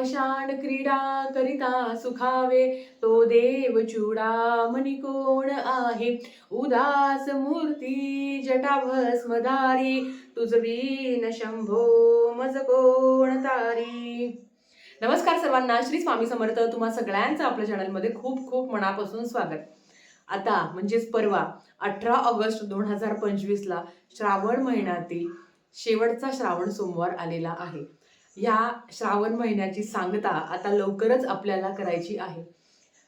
स्मशान क्रीडा करिता सुखावे तो देव चूडामणी कोण आहे? उदास मूर्ती जटाभस्मधारी तुझ बीन शंभो मज कोण तारी? नमस्कार सर्वांना श्री स्वामी समर्थ तुम्हा सगळ्यांचं आपल्या चॅनलमध्ये खूप खूप मनापासून स्वागत. आता म्हणजेच परवा अठरा ऑगस्ट दोन हजार पंचवीसला श्रावण महिन्यातील शेवटचा श्रावण सोमवार आलेला आहे. या श्रावण महिन्याची सांगता आता लवकरच आपल्याला करायची आहे.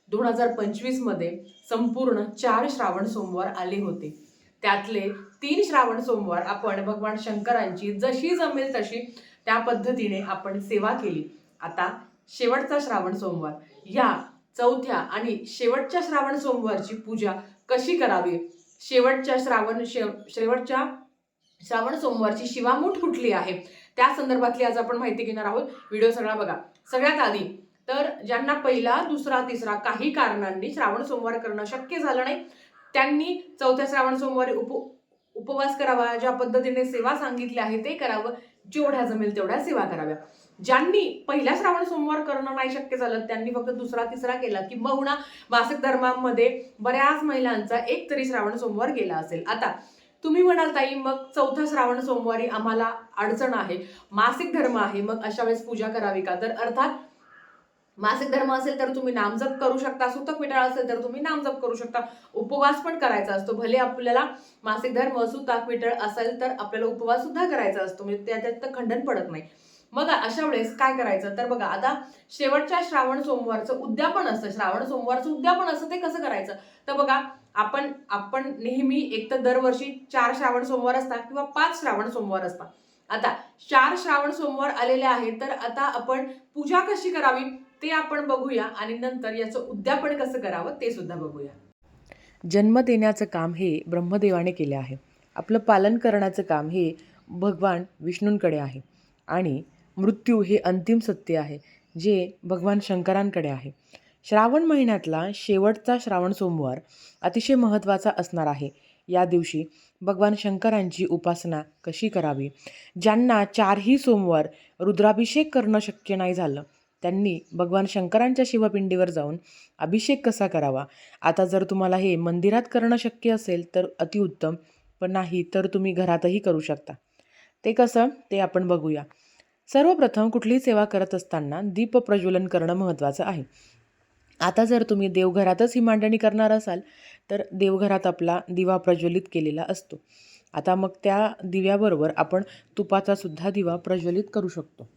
दोन हजार पंचवीसमध्ये संपूर्ण चार श्रावण सोमवार आले होते. त्यातले तीन श्रावण सोमवार आपण भगवान शंकरांची जशी जमेल तशी त्या पद्धतीने आपण सेवा केली. आता शेवटचा श्रावण सोमवार. या चौथ्या आणि शेवटच्या श्रावण सोमवारची पूजा कशी करावी? शेवटच्या श्रावण शे शेवटच्या श्रावण सोमवारची शिवामूठ कुठली आहे? त्या संदर्भातली आज आपण माहिती घेणार आहोत. व्हिडिओ सगळा बघा. सगळ्यात आधी तर ज्यांना पहिला दुसरा तिसरा काही कारणांनी श्रावण सोमवार करणं शक्य झालं नाही त्यांनी चौथ्या श्रावण सोमवारी उप उपवास करावा ज्या पद्धतीने सेवा सांगितली आहे ते करावं जेवढ्या जमेल तेवढ्या सेवा कराव्या. ज्यांनी पहिल्या श्रावण सोमवार करणं नाही शक्य झालं त्यांनी फक्त दुसरा तिसरा केला किंबहुना मासिक धर्मांमध्ये बऱ्याच महिलांचा एक तरी श्रावण सोमवार गेला असेल. आता तुम्ही म्हणाल ताई मग चौथा श्रावण सोमवारी आम्हाला अडचण आहे मासिक धर्म आहे मग अशा वेळेस पूजा करावी का? तर अर्थात मासिक धर्म असेल तर तुम्ही नामजप करू शकता सुतक विटाळ असेल तर तुम्ही नामजप करू शकता उपवास पण करायचा असतो. भले आपल्याला मासिक धर्म सुताक विटळ असेल तर आपल्याला उपवास सुद्धा करायचा असतो म्हणजे त्याच्यात तर खंडन पडत नाही. मग अशा वेळेस काय करायचं? तर बघा आता शेवटच्या श्रावण सोमवारचं उद्यापन असतं. श्रावण सोमवारचं उद्यापन असतं ते कसं करायचं? तर बघा आपण आपण नेहमी एक तर दरवर्षी चार श्रावण सोमवार असतात किंवा पाच श्रावण सोमवार असतात. आता चार श्रावण सोमवार आलेले आहेत तर आता आपण पूजा कशी करावी ते आपण बघूया आणि नंतर याचं उद्यापन कसं करावं ते सुद्धा बघूया. जन्म देण्याचं काम हे ब्रह्मदेवाने केले आहे. आपलं पालन करण्याचं काम हे भगवान विष्णूंकडे आहे. आणि मृत्यू हे अंतिम सत्य आहे जे भगवान शंकरांकडे आहे. श्रावण महिन्यातला शेवटचा श्रावण सोमवार अतिशय महत्त्वाचा असणार आहे. या दिवशी भगवान शंकरांची उपासना कशी करावी? ज्यांना चारही सोमवार रुद्राभिषेक करणं शक्य नाही झालं त्यांनी भगवान शंकरांच्या शिवपिंडीवर जाऊन अभिषेक कसा करावा? आता जर तुम्हाला हे मंदिरात करणं शक्य असेल तर अतिउत्तम पण नाही तर तुम्ही घरातही करू शकता. ते कसं? ते आपण बघूया. सर्वप्रथम कुठलीही सेवा करत असताना दीप प्रज्वलन करणं महत्त्वाचं आहे. आता जर तुम्ही देवघरातच ही मांडणी करणार असाल तर देवघरात आपला दिवा प्रज्वलित केलेला असतो. आता मग त्या दिव्याबरोबर आपण तुपाचा सुद्धा दिवा प्रज्वलित करू शकतो.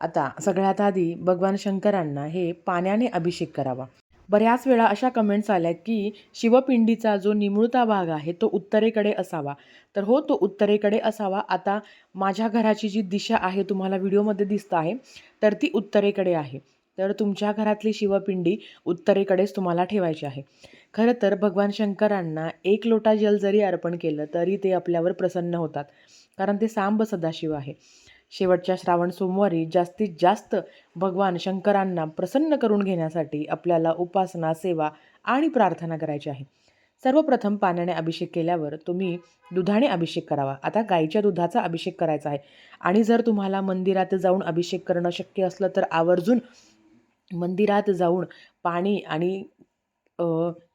आता सगळ्यात आधी भगवान शंकरांना हे पाण्याने अभिषेक करावा. बऱ्याच वेळा अशा कमेंट्स आल्या की शिवपिंडीचा जो निमुळता भाग आहे तो उत्तरेकडे असावा. तर हो तो उत्तरेकडे असावा. आता माझ्या घराची जी दिशा आहे तुम्हाला व्हिडिओमध्ये दिसतं आहे तर ती उत्तरेकडे आहे. तर तुमच्या घरातली शिवपिंडी उत्तरेकडेच तुम्हाला ठेवायची आहे. खरं तर भगवान शंकरांना एक लोटा जल जरी अर्पण केलं तरी ते आपल्यावर प्रसन्न होतात कारण ते सांब सदाशिव आहे. शेवटच्या श्रावण सोमवारी जास्तीत जास्त भगवान शंकरांना प्रसन्न करून घेण्यासाठी आपल्याला उपासना सेवा आणि प्रार्थना करायची आहे. सर्वप्रथम पाण्याने अभिषेक केल्यावर तुम्ही दुधाने अभिषेक करावा. आता गाईच्या दुधाचा अभिषेक करायचा आहे. आणि जर तुम्हाला मंदिरात जाऊन अभिषेक करणं शक्य असलं तर आवर्जून मंदिरात जाऊन पाणी आणि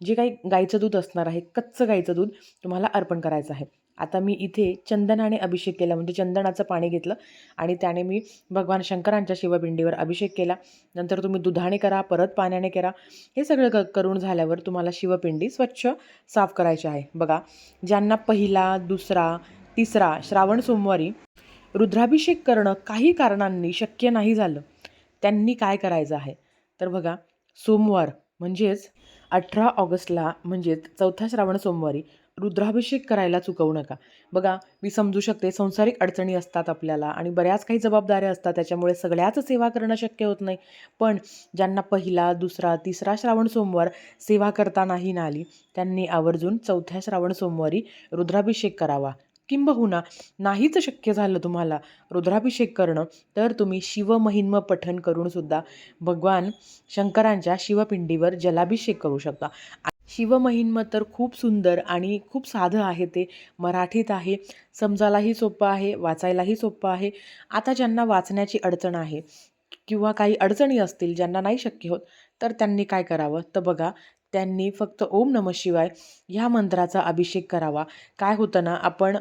जे काही गाईचं दूध असणार आहे कच्चं गाईचं दूध तुम्हाला अर्पण करायचं आहे. आता मी इथे चंदनाने अभिषेक केला म्हणजे चंदनाचं पाणी घेतलं आणि त्याने मी भगवान शंकरांच्या शिवपिंडीवर अभिषेक केला. नंतर तुम्ही दुधाने करा परत पाण्याने करा. हे सगळं क करून झाल्यावर तुम्हाला शिवपिंडी स्वच्छ साफ करायची आहे. बघा ज्यांना पहिला दुसरा तिसरा श्रावण सोमवारी रुद्राभिषेक करणं काही कारणांनी शक्य नाही झालं त्यांनी काय करायचं आहे? तर बघा सोमवार म्हणजेच अठरा ऑगस्टला म्हणजेच चौथा श्रावण सोमवारी रुद्राभिषेक करायला चुकवू नका. बघा मी समजू शकते संसारिक अडचणी असतात आपल्याला आणि बऱ्याच काही जबाबदाऱ्या असतात त्याच्यामुळे सगळ्याच सेवा करणं शक्य होत नाही. पण ज्यांना पहिला दुसरा तिसरा श्रावण सोमवार सेवा करता नाही ना आली त्यांनी आवर्जून चौथ्या श्रावण सोमवारी रुद्राभिषेक करावा. किंबहुना नाहीच शक्य झालं तुम्हाला रुद्राभिषेक करणं तर तुम्ही शिवमहिन्म पठन करूनसुद्धा भगवान शंकरांच्या शिवपिंडीवर जलाभिषेक करू शकता. शिवमहिन्म तर खूप सुंदर आणि खूप साधं आहे ते मराठीत आहे. समजायलाही सोपं आहे वाचायलाही सोपं आहे. आता ज्यांना वाचण्याची अडचण आहे किंवा काही अडचणी असतील ज्यांना नाही शक्य होत तर त्यांनी काय करावं? तर बघा त्यांनी फक्त ओम नम शिवाय ह्या मंत्राचा अभिषेक करावा. काय होतं ना आपण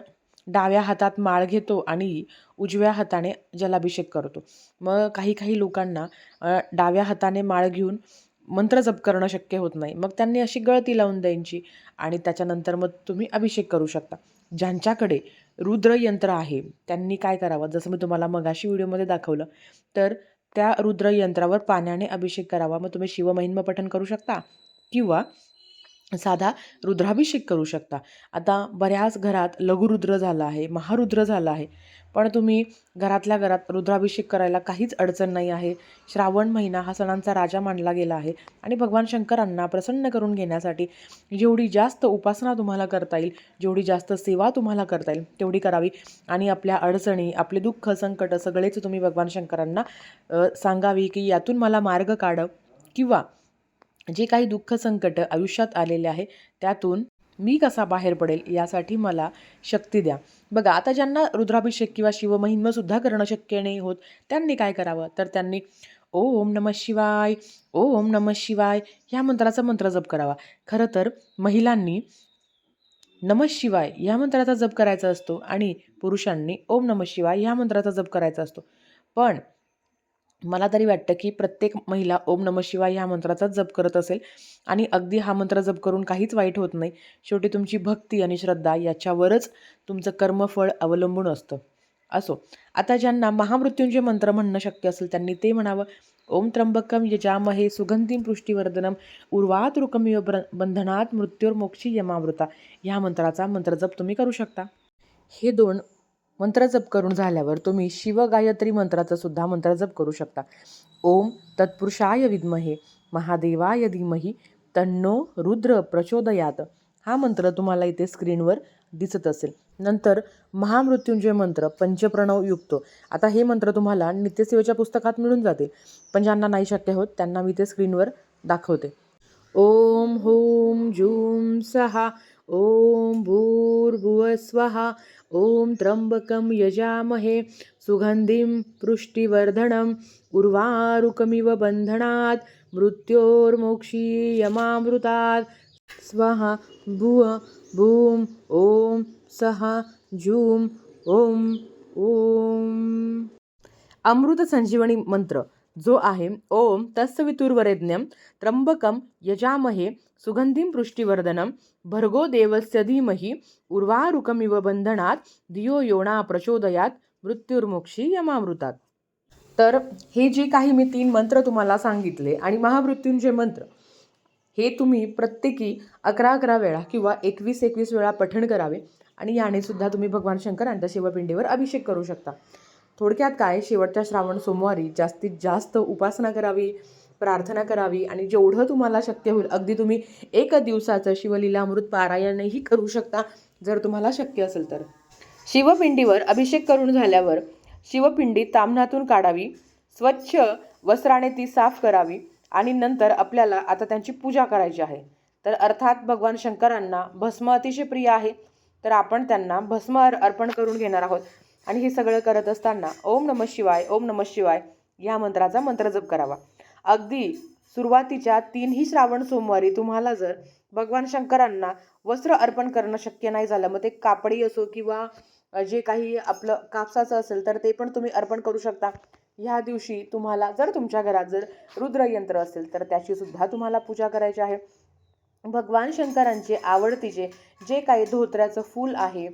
डाव्या हातात माळ घेतो आणि उजव्या हाताने जलाभिषेक करतो. मग काही काही लोकांना डाव्या हाताने माळ घेऊन मंत्र जप करणं शक्य होत नाही. मग त्यांनी अशी गळती लावून द्यायची आणि त्याच्यानंतर मग तुम्ही अभिषेक करू शकता. ज्यांच्याकडे रुद्र यंत्र आहे त्यांनी काय करावं? जसं मी तुम्हाला मगाशी व्हिडिओमध्ये दाखवलं तर त्या रुद्र यंत्रावर पाण्याने अभिषेक करावा. मग तुम्ही शिवमहिन्म पठण करू शकता. किंवा साधा रुद्राभिषेक करू शकता. आता बऱ्याच घरात लघुरुद्र झाला आहे महारुद्र झाला आहे. पण तुम्ही घरातल्या घरात रुद्राभिषेक करायला काहीच अडचण नाही आहे. श्रावण महिना हा सणांचा राजा मानला गेला आहे आणि भगवान शंकरांना प्रसन्न करून घेण्यासाठी जेवढी जास्त उपासना तुम्हाला करता येईल जेवढी जास्त सेवा तुम्हाला करता येईल तेवढी करावी. आणि आपल्या अडचणी आपले दुःख संकट सगळेच तुम्ही भगवान शंकरांना सांगावी की यातून मला मार्ग काढ किंवा जे काही दुःख संकट आयुष्यात आलेले आहे त्यातून मी कसा बाहेर पडेल यासाठी मला शक्ती द्या. बघा आता ज्यांना रुद्राभिषेक किंवा शिवमहिमसुद्धा करणं शक्य नाही होत त्यांनी काय करावं? तर त्यांनी ओम नम शिवाय ओम नम शिवाय ह्या मंत्राचा मंत्र जप करावा. खरं तर महिलांनी नम शिवाय ह्या मंत्राचा जप करायचा असतो आणि पुरुषांनी ओम नम शिवाय ह्या मंत्राचा जप करायचा असतो. पण मला तरी वाटतं की प्रत्येक महिला ओम नम शिवाय ह्या मंत्राचा जप करत असेल. आणि अगदी हा मंत्र जप करून काहीच वाईट होत नाही. शेवटी तुमची भक्ती आणि श्रद्धा याच्यावरच तुमचं कर्मफळ अवलंबून असतं. असो. आता ज्यांना महामृत्यूंचे मंत्र म्हणणं शक्य असेल त्यांनी ते म्हणावं. ओम त्र्यंबकम यजामहे सुगंधीम पुष्टीवर्धनम उर्वातरुकमिव ब्र बंधनात मृत्युर्मोक्षी यमामृता. ह्या मंत्राचा मंत्रजप तुम्ही करू शकता. हे दोन मंत्रजप करून झाल्यावर तुम्ही शिवगायत्री मंत्राचा सुद्धा मंत्रजप करू शकता. ओम तत्पुरुषाय विद्महे महादेवाय धीमही तन्नो रुद्र प्रचोदयात. हा मंत्र तुम्हाला इथे स्क्रीनवर दिसत असेल. नंतर महामृत्युंजय मंत्र पंचप्रणव युक्त. आता हे मंत्र तुम्हाला नित्यसेवेच्या पुस्तकात मिळून जातील. पण ज्यांना नाही शक्य होत त्यांना मी ते स्क्रीनवर दाखवते. ओम होम जूम सहा ॐ भूर्भुवस्वहा ॐ त्र्यम्बकं यजामहे सुगन्धिं पुष्टिवर्धनम् उर्वारुकमिव बन्धनात् मृत्योर्मोक्षीयमामृतात्। स्वाहा भुव भूं ॐ सहा जूं ॐ ॐ अमृत संजीवनी मंत्र। जो आहे ओम तत्सवितुर्वरेज्ञम त्र्यंबकम यजामहे सुगंधीम पृष्टिवर्धनम भर्गो देवस्य धीमही उर्वारुकमिव बंधनात धियो योणा प्रचोदयात मृत्युर्मोक्षी यमामृतात। तर हे जे काही मी तीन मंत्र तुम्हाला सांगितले आणि महामृत्यूंचे मंत्र हे तुम्ही प्रत्येकी अकरा अकरा वेळा किंवा एकवीस एकवीस वेळा पठण करावे आणि याने सुद्धा तुम्ही भगवान शंकरांच्या शिवपिंडीवर अभिषेक करू शकता. थोडक्यात काय? शेवटच्या श्रावण सोमवारी जास्तीत जास्त उपासना करावी प्रार्थना करावी आणि जेवढं तुम्हाला शक्य होईल अगदी तुम्ही एक दिवसाचं शिवलीलामृत पारायणही करू शकता जर तुम्हाला शक्य असेल तर. शिवपिंडीवर अभिषेक करून झाल्यावर शिवपिंडी तामणातून काढावी स्वच्छ वस्त्राने ती साफ करावी आणि नंतर आपल्याला आता त्यांची पूजा करायची आहे. तर अर्थात भगवान शंकरांना भस्म अतिशय प्रिय आहे. तर आपण त्यांना भस्म अर्पण करून घेणार आहोत. आणि हे सगळं करत असताना ओम नम शिवाय ओम नम शिवाय या मंत्राचा मंत्रजप करावा. अगदी सुरुवातीच्या तीनही श्रावण सोमवारी तुम्हाला जर भगवान शंकरांना वस्त्र अर्पण करणं शक्य नाही झालं मग ते कापडी असो किंवा जे काही आपलं कापसाचं असेल तर ते पण तुम्ही अर्पण करू शकता. ह्या दिवशी तुम्हाला जर तुमच्या घरात जर रुद्रयंत्र असेल तर त्याची सुद्धा तुम्हाला पूजा करायची आहे. भगवान शंकरांचे आवडतीचे जे काही धोत्र्याचं फूल आहे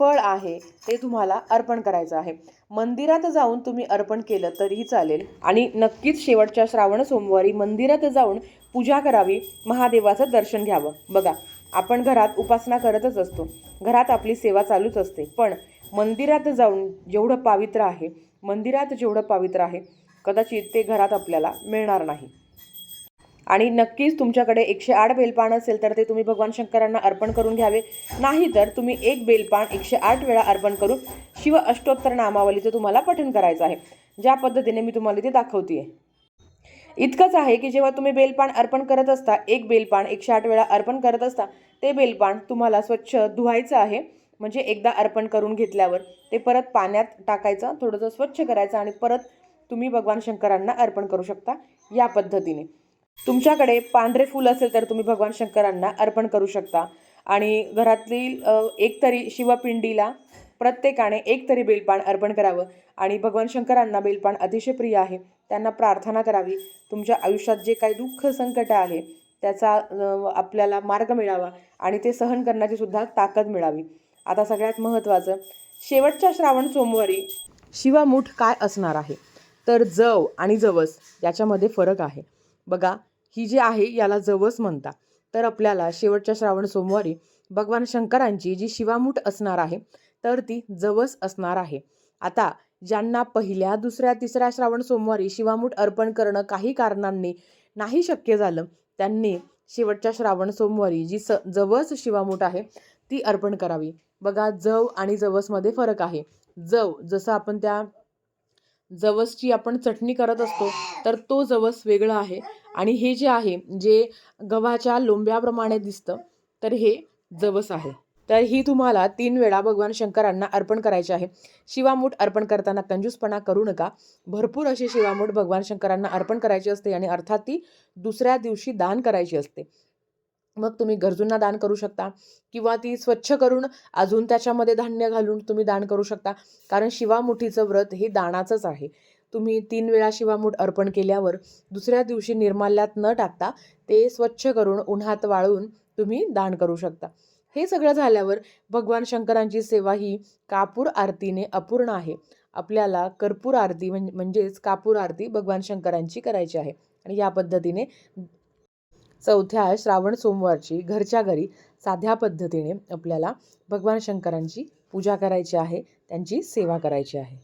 फळ आहे ते तुम्हाला अर्पण करायचं आहे. मंदिरात जाऊन तुम्ही अर्पण केलं तरीही चालेल. आणि नक्कीच शेवटच्या श्रावण सोमवारी मंदिरात जाऊन पूजा करावी महादेवाचं दर्शन घ्यावं. बघा आपण घरात उपासना करतच असतो. घरात आपली सेवा चालूच असते. पण मंदिरात जाऊन जेवढं पावित्र आहे मंदिरात जेवढं पावित्र आहे कदाचित ते घरात आपल्याला मिळणार नाही. आणि नक्कीच तुमच्याकडे एकशे आठ बेलपान असेल तर ते तुम्ही भगवान शंकरांना अर्पण करून घ्यावे. नाही तर तुम्ही एक बेलपान एकशे आठ वेळा अर्पण करून शिव अष्टोत्तर नामावलीचं तुम्हाला पठण करायचं आहे. ज्या पद्धतीने मी तुम्हाला ते दाखवते इतकंच आहे की जेव्हा तुम्ही बेलपान अर्पण करत असता एक बेलपान एकशे आठ वेळा अर्पण करत असता ते बेलपान तुम्हाला स्वच्छ धुवायचं आहे. म्हणजे एकदा अर्पण करून घेतल्यावर ते परत पाण्यात टाकायचं थोडंसं स्वच्छ करायचं आणि परत तुम्ही भगवान शंकरांना अर्पण करू शकता या पद्धतीने. तुमच्याकडे पांढरे फूल असेल तर तुम्ही भगवान शंकरांना अर्पण करू शकता. आणि घरातील एक तरी शिवपिंडीला प्रत्येकाने एक तरी बेलपान अर्पण करावं. आणि भगवान शंकरांना बेलपान अतिशय प्रिय आहे. त्यांना प्रार्थना करावी. तुमच्या आयुष्यात जे काही दुःख संकट आहे त्याचा आपल्याला मार्ग मिळावा आणि ते सहन करण्याची सुद्धा ताकद मिळावी. आता सगळ्यात महत्त्वाचं शेवटच्या श्रावण सोमवारी शिवामूठ काय असणार आहे? तर जव आणि जवस याच्यामध्ये फरक आहे. बघा ही जी आहे याला जवस म्हणता तर आपल्याला शेवटच्या श्रावण सोमवारी भगवान शंकरांची जी शिवामूठ असणार आहे तर ती जवस असणार आहे. आता ज्यांना पहिल्या दुसऱ्या तिसऱ्या श्रावण सोमवारी शिवामूठ अर्पण करणं काही कारणांनी नाही शक्य झालं त्यांनी शेवटच्या श्रावण सोमवारी जी स जवस शिवामूठ आहे ती अर्पण करावी. बघा जव आणि जवसमध्ये फरक आहे. जव जसं आपण त्या जवसची आपण चटणी करत असतो तर तो जवस वेगळा आहे. आणि हे जे आहे जे गव्हाच्या लोंब्याप्रमाणे दिसतं तर हे जवस आहे. तर ही तुम्हाला तीन वेळा भगवान शंकरांना अर्पण करायचे आहे. शिवामूठ अर्पण करताना कंजूसपणा करू नका. भरपूर अशी शिवामूठ भगवान शंकरांना अर्पण करायची असते आणि अर्थात ती दुसऱ्या दिवशी दान करायची असते. मग तुम्ही गरजूंना दान करू शकता किंवा ती स्वच्छ करून अजून त्याच्यामध्ये धान्य घालून तुम्ही दान करू शकता. कारण शिवामुठीचं व्रत हे दानाचंच आहे. तुम्ही तीन वेळा शिवामूठ अर्पण केल्यावर दुसऱ्या दिवशी निर्माल्यात न टाकता ते स्वच्छ करून उन्हात वाळून तुम्ही दान करू शकता. हे सगळं झाल्यावर भगवान शंकरांची सेवा ही कापूर आरतीने अपूर्ण आहे. आपल्याला कर्पूर आरती म्हणजेच कापूर आरती भगवान शंकरांची करायची आहे. आणि या पद्धतीने चौथ्या श्रावण सोमवारची घरच्या घरी साध्या पद्धतीने आपल्याला भगवान शंकरांची पूजा करायची आहे त्यांची सेवा करायची आहे.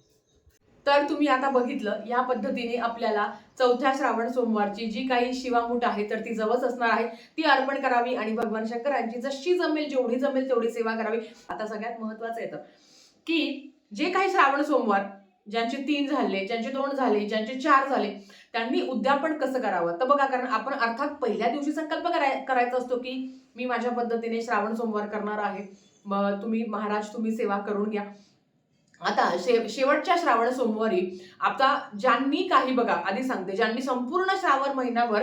तर तुम्ही आता बघितलं या पद्धतीने आपल्याला चौथ्या श्रावण सोमवारची जी काही शिवामूठ आहे तर ती जवळच असणार आहे. ती अर्पण करावी आणि भगवान शंकरांची जशी जमेल जेवढी जमेल तेवढी सेवा करावी. आता सगळ्यात महत्वाचं येतं की जे काही श्रावण सोमवार ज्यांचे तीन झाले ज्यांचे दोन झाले ज्यांचे चार झाले त्यांनी उद्यापन कसं करावं? तर बघा कारण आपण अर्थात पहिल्या दिवशी संकल्प कराय करायचा असतो की मी माझ्या पद्धतीने श्रावण सोमवार करणार आहे. मग तुम्ही महाराज तुम्ही सेवा करून घ्या. आता शे शेवटच्या श्रावण सोमवारी आता ज्यांनी काही बघा आधी सांगते. ज्यांनी संपूर्ण श्रावण महिन्यावर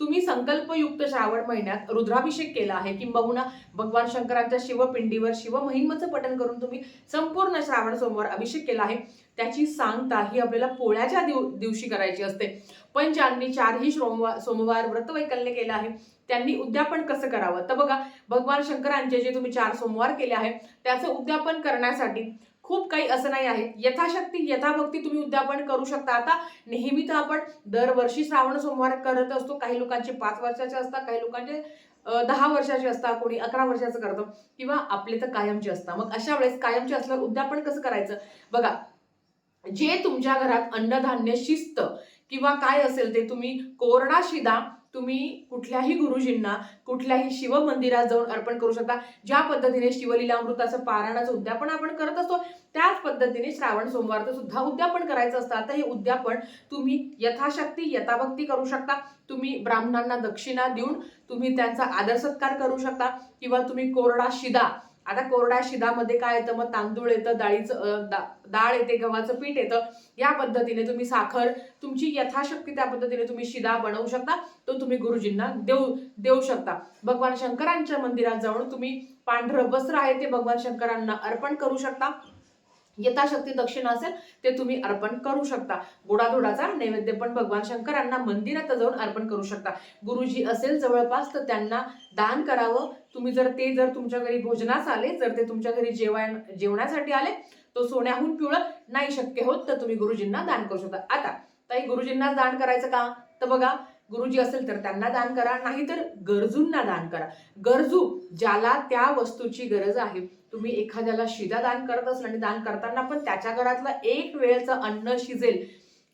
तुम्ही संकल्पयुक्त श्रावण महिन्यात रुद्राभिषेक केला आहे किंबहुना भगवान शंकरांच्या शिवपिंडीवर शिवमहिमचं पठण करून तुम्ही संपूर्ण श्रावण सोमवार अभिषेक केला आहे. त्याची सांगता ही आपल्याला पोळ्याच्या दिव दिवशी करायची असते. पण ज्यांनी चारही सोमवार सोमवार व्रतवैकल्य केलं आहे त्यांनी उद्यापन कसं करावं? तर बघा भगवान शंकरांचे जे तुम्ही चार सोमवार केले आहे त्याचं उद्यापन करण्यासाठी खूप काही असं नाही आहे. यथाशक्ती यथाभक्ती तुम्ही उद्यापन करू शकता. आता नेहमी तर आपण दरवर्षी श्रावण सोमवार करत असतो. काही लोकांचे पाच वर्षाचे असतात काही लोकांचे दहा वर्षाचे असतात कोणी अकरा वर्षाचं करतं किंवा आपले तर कायमचे असतात. मग अशा वेळेस कायमचे असल्यावर उद्यापन कसं करायचं? बघा जे तुमच्या घरात अन्नधान्य शिस्त किंवा काय असेल ते तुम्ही कोरडा शिदा तुम्ही कुठल्याही गुरुजींना कुठल्याही शिवमंदिरात जाऊन अर्पण करू शकता. ज्या पद्धतीने शिवलीला अमृताचं पारायणाचं उद्यापन आपण करत असतो त्याच पद्धतीने श्रावण सोमवारचं सुद्धा उद्यापन करायचं असतं. आता हे उद्यापन तुम्ही यथाशक्ती यथाभक्ती करू शकता. तुम्ही ब्राह्मणांना दक्षिणा देऊन तुम्ही त्यांचा आदर सत्कार करू शकता. किंवा तुम्ही कोरडा शिदा आता कोरड्या शिदामध्ये काय येतं? मग तांदूळ येतं डाळीचं दा- डाळ येते गव्हाचं पीठ येतं. या पद्धतीने तुम्ही साखर तुमची यथाशक्ती त्या पद्धतीने तुम्ही शिदा बनवू शकता. तो तुम्ही गुरुजींना देऊ देऊ शकता. भगवान शंकरांच्या मंदिरात जाऊन तुम्ही पांढरं वस्त्र आहे ते भगवान शंकरांना अर्पण करू शकता. यथाशक्ती दक्षिणा असेल ते तुम्ही अर्पण करू शकता. गोडाधोडाचा नैवेद्य पण भगवान शंकरांना मंदिरात जाऊन अर्पण करू शकता. गुरुजी असेल जवळपास तर त्यांना दान करावं. तुम्ही जर ते जर तुमच्या घरी भोजनास आले जर ते तुमच्या घरी जेवाय जेवणासाठी आले तो सोन्याहून पिवळं नाही शक्य होत तर तुम्ही गुरुजींना दान करू शकता. आता ताई गुरुजींना दान करायचं का? तर बघा गुरुजी असेल तर त्यांना दान करा नाहीतर गरजूंना दान करा. गरजू ज्याला त्या वस्तूची गरज आहे तुम्ही एखाद्याला शिदा दान करत असाल आणि दान करताना पण त्याच्या घरातलं एक वेळचं अन्न शिजेल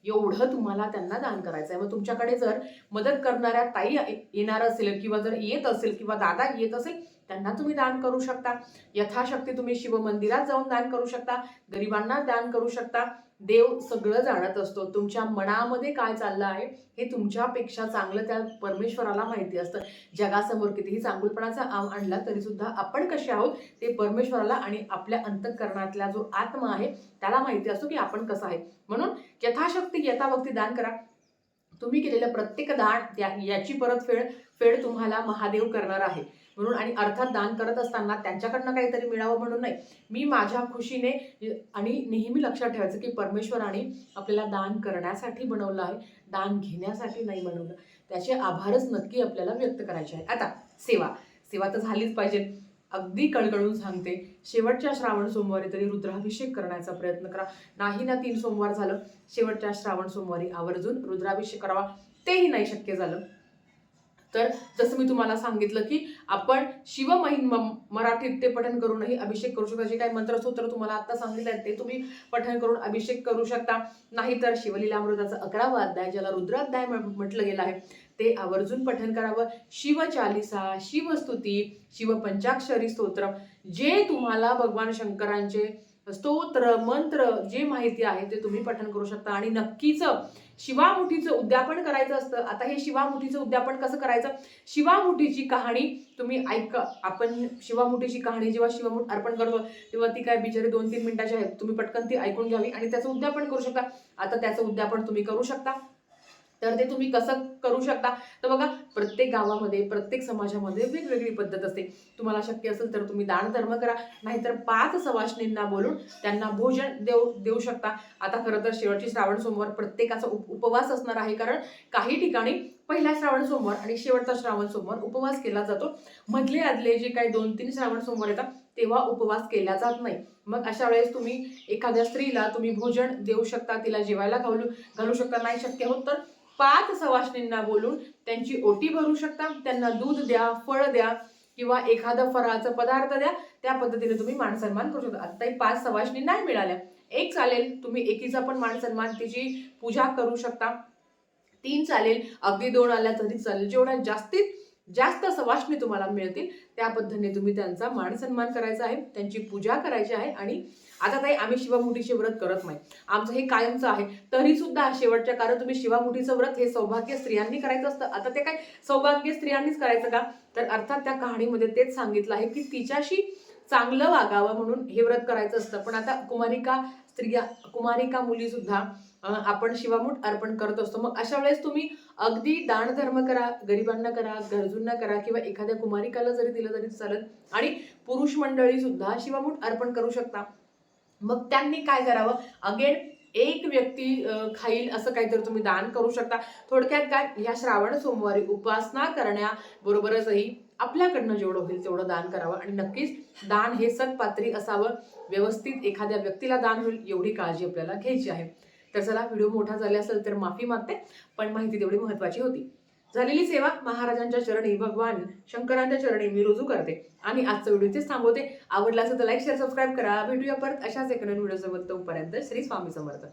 एवढं तुम्हाला त्यांना दान करायचं आहे मग तुमच्याकडे जर मदत करणाऱ्या ताई येणार असेल किंवा जर येत असेल किंवा दादा येत असेल त्यांना तुम्ही दान करू शकता. यथाशक्ती तुम्ही शिवमंदिरात जाऊन दान करू शकता गरिबांना दान करू शकता. देव सगळं जाणत असतो. तुमच्या मनामध्ये काय चाललं आहे हे तुमच्यापेक्षा चांगलं त्या परमेश्वराला माहिती असतं. जगासमोर कितीही चांगुलपणाचा आम आणला तरी सुद्धा आपण कसे आहोत ते परमेश्वराला आणि आपल्या अंतःकरणातला जो आत्मा आहे त्याला माहिती असतो की आपण कसं आहे. म्हणून यथाशक्ती यथाभक्ती दान करा. तुम्ही केलेलं प्रत्येक दान त्या याची परतफेड फेड तुम्हाला महादेव करणार आहे. म्हणून आणि अर्थात दान करत असताना त्यांच्याकडनं काहीतरी मिळावं म्हणून नाही. मी माझ्या खुशीने आणि नेहमी लक्षात ठेवायचं की परमेश्वराने आपल्याला दान करण्यासाठी बनवलं आहे दान घेण्यासाठी नाही बनवलं. त्याचे आभारच नक्की आपल्याला व्यक्त करायचे आहे आता सेवा. सेवा तर झालीच पाहिजे. अगदी कळकळून सांगते. शेवटच्या श्रावण सोमवारी तरी रुद्राभिषेक करण्याचा प्रयत्न करा. नाही ना तीन सोमवार झालं. शेवटच्या श्रावण सोमवारी आवर्जून रुद्राभिषेक करावा. तेही नाही शक्य झालं. तर जसं मी तुम्हाला सांगितलं की आपण शिवमहिम मराठीत ते पठण करूनही अभिषेक करू शकता. जे काही मंत्रसूत्र तुम्हाला आता सांगितलं आहे ते तुम्ही पठण करून अभिषेक करू शकता. नाहीतर शिवलीलामृताचा अकरावा अध्याय ज्याला रुद्राध्याय म्ह- म्हटलं गेलं आहे ते आवर्जून पठण करावं. शिवचालिसा शिवस्तुती शिवपंचाक्षरी स्तोत्र जे तुम्हाला भगवान शंकरांचे स्तोत्र मंत्र जे माहिती आहे ते तुम्ही पठण करू शकता. आणि नक्कीच शिवामुठीचं उद्यापन करायचं असतं. आता हे शिवामुठीचं उद्यापन कसं करायचं? शिवामुठीची कहाणी तुम्ही ऐक. आपण शिवामुठीची कहाणी जेव्हा शिवामुठ अर्पण करतो तेव्हा ती काय बिचारी दोन तीन मिनिटाची आहे तुम्ही पटकन ती ऐकून घ्यावी आणि त्याचं उद्यापन करू शकता. आता त्याचं उद्यापन तुम्ही करू शकता. तर ते तुम्ही कसं करू शकता? तर बघा प्रत्येक गावामध्ये प्रत्येक समाजामध्ये वेगवेगळी पद्धत असते. तुम्हाला शक्य असेल तर तुम्ही दान धर्म करा नाहीतर पाच सवासणींना बोलून त्यांना भोजन देऊ देऊ शकता. आता खरं तर शेवटची श्रावण सोमवार प्रत्येकाचा उप उपवास असणार आहे कारण काही ठिकाणी पहिला श्रावण सोमवार आणि शेवटचा श्रावण सोमवार उपवास केला जातो. मधले आदले जे काही दोन तीन श्रावण सोमवार येतात तेव्हा उपवास केला जात नाही. मग अशा वेळेस तुम्ही एखाद्या स्त्रीला तुम्ही भोजन देऊ शकता तिला जेवायला घालू घालू शकता नाही शक्य होत तर पाच सवासणींना बोलून त्यांची ओटी भरू शकता. त्यांना दूध द्या फळ द्या किंवा एखादं फराळाचा पदार्थ द्या. त्या पद्धतीने तुम्ही मानसन्मान करू शकता. आत्ताही पाच सवासणी नाही मिळाल्या. एक चालेल तुम्ही एकीचा पण मानसन्मान तिची पूजा करू शकता. तीन चालेल अगदी दोन आल्या तरी चालेल. जेवढ्या जास्तीत जास्त सवासणी तुम्हाला मिळतील त्या पद्धतीने तुम्ही त्यांचा मान सन्मान करायचा आहे. त्यांची पूजा करायची आहे आणि आता ताई आम्ही शिवामुठीचे व्रत करत नाही. आमचं हे कायमचं आहे. तरी सुद्धा शेवटच्या कारण तुम्ही शिवामुठीचं व्रत हे सौभाग्य स्त्रियांनी करायचं असतं. आता ते काय सौभाग्य स्त्रियांनीच करायचं का? तर अर्थात त्या कहाणीमध्ये तेच सांगितलं आहे की तिच्याशी चांगलं वागावं म्हणून हे व्रत करायचं असतं. पण आता कुमारिका स्त्रिया कुमारिका मुली सुद्धा आपण शिवामूठ अर्पण करत असतो. मग अशा वेळेस तुम्ही अगदी दानधर्म करा गरिबांना करा गरजूंना करा किंवा एखाद्या कुमारिकाला जरी दिलं तरी चालत. आणि पुरुष मंडळी सुद्धा शिवामूठ अर्पण करू शकता. मग त्यांनी काय करावं? अगेन एक व्यक्ती खाईल असं काहीतरी तुम्ही दान करू शकता. थोडक्यात काय? ह्या श्रावण सोमवारी उपासना करण्याबरोबरचही आपल्याकडनं जेवढं होईल तेवढं दान करावं. आणि नक्कीच दान हे सत्पात्री असावं. व्यवस्थित एखाद्या व्यक्तीला दान होईल एवढी काळजी आपल्याला घ्यायची आहे. तर चला व्हिडिओ मोठा झाला असेल तर माफी मागते पण माहिती तेवढी महत्वाची होती. झालेली सेवा महाराजांच्या चरणी भगवान शंकरांच्या चरणी मी रुजू करते. आणि आजचं व्हिडिओ तेच थांबवते. आवडला असेल तर लाईक शेअर सबस्क्राईब करा. भेटूया परत अशाच एक नवीन व्हिडिओ सोबत तोपर्यंत श्री स्वामी समर्थ.